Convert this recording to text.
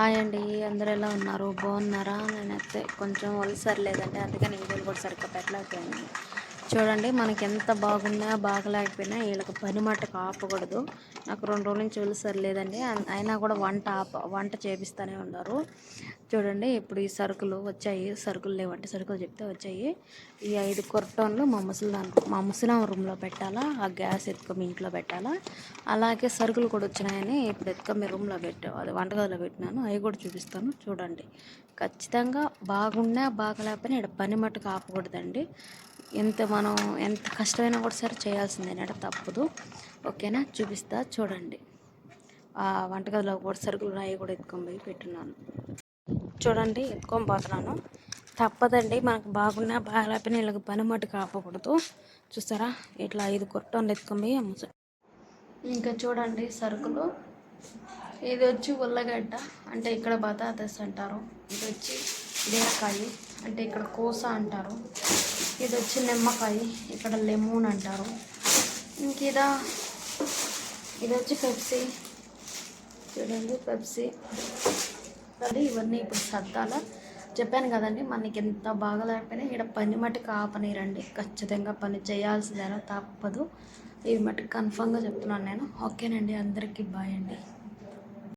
Hi అండి అందరూ ఎలా ఉన్నారు? బాగున్నారా? నేనైతే కొంచెం వలసరలేదండి అందుకని వీడియోలు కూడా సరిగ్గా పెట్టలేకపోయాను. చూడండి మనకి ఎంత బాగున్నా బాగలేకపోయినా వీళ్ళకి పని మట్టుకు ఆపకూడదు. నాకు రెండు రోజుల నుంచి వెళ్ళి సరిలేదండి. అయినా కూడా వంట ఆప వంట చేపిస్తూనే ఉన్నారు. చూడండి ఇప్పుడు ఈ సరుకులు వచ్చాయి. సరుకులు లేవంటే సరుకులు చెప్తే వచ్చాయి. ఈ ఐదు కొరటోన్లు మా ముసలి మా ముసలాం రూమ్లో పెట్టాలా? ఆ గ్యాస్ ఎత్తుకో మీ ఇంట్లో పెట్టాలా? అలాగే సరుకులు కూడా వచ్చినాయని ఇప్పుడు ఎత్తుకో మీ రూమ్లో పెట్టా అది వంటగదిలో పెట్టినాను. అవి కూడా చూపిస్తాను. చూడండి. ఖచ్చితంగా బాగున్నా బాగలేకపోయినా ఇక్కడ పని మట్టుకు ఆపకూడదండి. ఎంత మనం ఎంత కష్టమైనా కూడా సరే చేయాల్సిందేనట తప్పదు. ఓకేనా? చూపిస్తా చూడండి. ఆ వంటగదిలో కూడా సరుకులు రాయి కూడా ఎత్తుకొని పోయి పెట్టున్నాను. చూడండి ఎత్తుకొని పోతున్నాను. తప్పదండి మనకు బాగున్నా బాగాలేకపోయినా వీళ్ళకి పని మట్టుకు కాపకూడదు. చూస్తారా? ఇట్లా ఐదు కొట్టండి ఎత్తుకొని పోయి అమ్ముతా ఇంకా చూడండి సరుకులు. ఇది వచ్చి ఉల్లగడ్డ అంటే ఇక్కడ బతాతస్ అంటారు. ఇది వచ్చి బీరకాయ అంటే ఇక్కడ కోస అంటారు. ఇది వచ్చి నిమ్మకాయ ఇక్కడ లెమూన్ అంటారు. ఇంక ఇదా ఇది వచ్చి పెప్సీ. చూడండి పెప్సీ. అది ఇవన్నీ ఇప్పుడు సర్దాల. చెప్పాను కదండి మనకి ఎంత బాగా లేకపోయినా ఇక్కడ పని మటుకు ఆపనీరండి. ఖచ్చితంగా పని చేయాల్సిందేనా? తప్పదు. ఇది మటుకు కన్ఫామ్గా చెప్తున్నాను నేను. ఓకేనండి అందరికీ బాయ్ అండి.